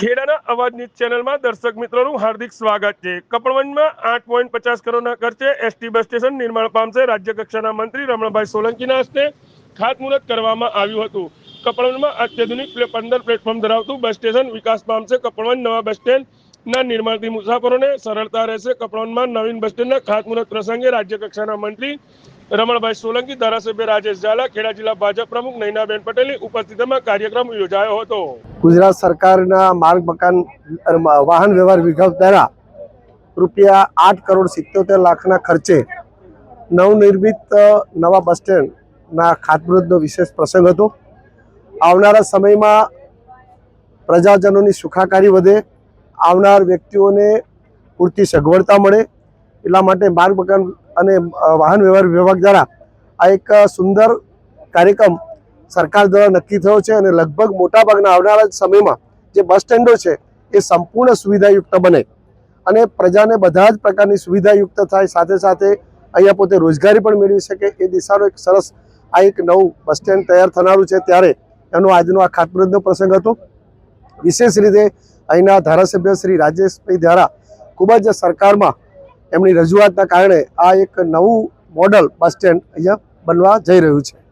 ખેડાના અવાજની ચેનલમાં દર્શક મિત્રોનું હાર્દિક સ્વાગત છે. કપડવંજમાં આઠ પોઈન્ટ પચાસ કરોડના ખર્ચે એસટી બસ સ્ટેશન નિર્માણ પામશે રાજ્ય કક્ષાના મંત્રી રમણભાઈ સોલંકીના હસ્તે ખાતમુહૂર્ત કરવામાં આવ્યું હતું. કપડવંજમાં અત્યાધુનિક પંદર પ્લેટફોર્મ ધરાવતું બસ સ્ટેશન વિકાસ પામશે. કપડવંજ નવા બસ સ્ટેન્ડના નિર્માણથી મુસાફરોને સરળતા રહેશે. કપડવંજમાં નવીન બસ સ્ટેન્ડના ખાતમુહૂર્ત પ્રસંગે રાજ્ય કક્ષાના મંત્રી રમણભાઈ સોલંકી, ધારાસભ્ય રાજેશ ઝાલા, ખેડા જિલ્લા ભાજપ પ્રમુખ નૈનાબેન પટેલની ઉપસ્થિતિમાં કાર્યક્રમ યોજાયો હતો. ગુજરાત સરકારના માર્ગ, મકાન વાહન વ્યવહાર વિભાગ દ્વારા રૂપિયા આઠ કરોડ સિત્યોતેર લાખના ખર્ચે નવનિર્મિત નવા બસ સ્ટેન્ડના ખાતમુહૂર્તનો વિશેષ પ્રસંગ હતો. આવનારા સમયમાં પ્રજાજનોની સુખાકારી વધે, આવનાર વ્યક્તિઓને પૂરતી સગવડતા મળે એટલા માટે માર્ગ મકાન અને વાહન વ્યવહાર વિભાગ દ્વારા આ એક સુંદર કાર્યક્રમ સરકાર દ્વારા નક્કી થયો છે અને લગભગ મોટાભાગના આવનારા સમયમાં જે બસ સ્ટેન્ડો છે એ સંપૂર્ણ સુવિધાયુક્ત બને. અને પ્રજાને બધા જ પ્રકારની સુવિધાયુક્ત થાય, સાથે સાથે અહીંયા પોતે રોજગારી પણ મેળવી શકે. એ દિશાનો એક સરસ, આ એક નવું બસ સ્ટેન્ડ તૈયાર થનારું છે. ત્યારે એનો આજનો આ ખાતમુહૂર્તનો પ્રસંગ હતો. વિશેષ રીતે અહીંના ધારાસભ્ય શ્રી રાજેશભાઈ દ્વારા ખૂબ જ સરકારમાં એમની રજૂઆતના કારણે આ એક નવું મોડલ બસ સ્ટેન્ડ અહીંયા બનવા જઈ રહ્યું છે.